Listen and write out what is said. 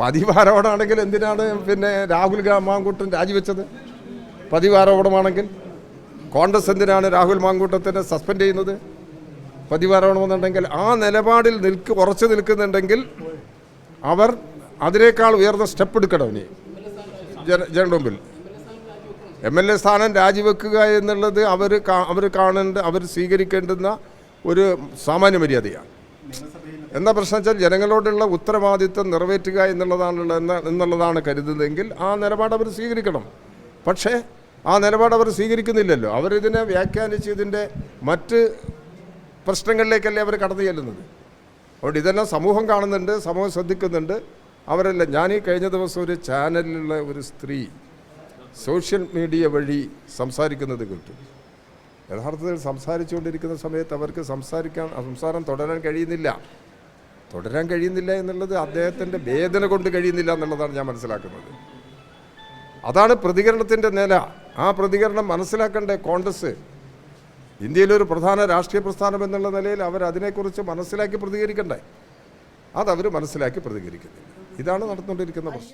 പതിവാരോടാണെങ്കിൽ എന്തിനാണ് പിന്നെ രാഹുൽ മാങ്കൂട്ടൻ രാജിവെച്ചത്? പതിവാരോപണമാണെങ്കിൽ കോൺഗ്രസ് എന്തിനാണ് രാഹുൽ മാങ്കൂട്ടത്തിനെ സസ്പെൻഡ് ചെയ്യുന്നത്? പതിവാരോപണമെന്നുണ്ടെങ്കിൽ ആ നിലപാടിൽ നിൽക്ക് ഉറച്ചു നിൽക്കുന്നുണ്ടെങ്കിൽ അവർ അതിനേക്കാൾ ഉയർന്ന സ്റ്റെപ്പ് എടുക്കണം ഇനി. ജന ജനങ്ങളുടെ മുമ്പിൽ. എം എൽ എ സ്ഥാനം രാജിവെക്കുക എന്നുള്ളത് അവർ അവർ കാണേണ്ട അവർ സ്വീകരിക്കേണ്ടുന്ന ഒരു സാമാന്യ മര്യാദയാണ്. എന്താ പ്രശ്നം വെച്ചാൽ ജനങ്ങളോടുള്ള ഉത്തരവാദിത്വം നിറവേറ്റുക എന്നുള്ളതാണുള്ള എന്നുള്ളതാണ് കരുതുന്നതെങ്കിൽ ആ നിലപാട് അവർ സ്വീകരിക്കണം. പക്ഷേ ആ നിലപാട് അവർ സ്വീകരിക്കുന്നില്ലല്ലോ. അവരിതിനെ വ്യാഖ്യാനിച്ച് ഇതിന്റെ മറ്റ് പ്രശ്നങ്ങളിലേക്കല്ലേ അവർ കടന്നു ചെല്ലുന്നത്. അതുകൊണ്ട് ഇതെല്ലാം സമൂഹം കാണുന്നുണ്ട് സമൂഹം ശ്രദ്ധിക്കുന്നുണ്ട്. അവരെല്ലാം ഞാൻ ഈ കഴിഞ്ഞ ദിവസം ഒരു ചാനലിലുള്ള ഒരു സ്ത്രീ സോഷ്യൽ മീഡിയ വഴി സംസാരിക്കുന്നത് കേട്ടു. യഥാർത്ഥത്തിൽ സംസാരിച്ചുകൊണ്ടിരിക്കുന്ന സമയത്ത് അവർക്ക് സംസാരിക്കാൻ സംസാരം തുടരാൻ കഴിയുന്നില്ല. തുടരാൻ കഴിയുന്നില്ല എന്നുള്ളത് അദ്ദേഹത്തിന്റെ വേദന കൊണ്ട് കഴിയുന്നില്ല എന്നുള്ളതാണ് ഞാൻ മനസ്സിലാക്കുന്നത്. അതാണ് പ്രതികരണത്തിന്റെ നില. ആ പ്രതികരണം മനസ്സിലാക്കേണ്ട കോൺഗ്രസ് ഇന്ത്യയിലൊരു പ്രധാന രാഷ്ട്രീയ പ്രസ്ഥാനം എന്നുള്ള നിലയിൽ അവർ അതിനെക്കുറിച്ച് മനസ്സിലാക്കി പ്രതികരിക്കണ്ടേ? അതവർ മനസ്സിലാക്കി പ്രതികരിക്കുന്നില്ല. ഇതാണ് നടന്നുകൊണ്ടിരിക്കുന്ന പ്രശ്നം.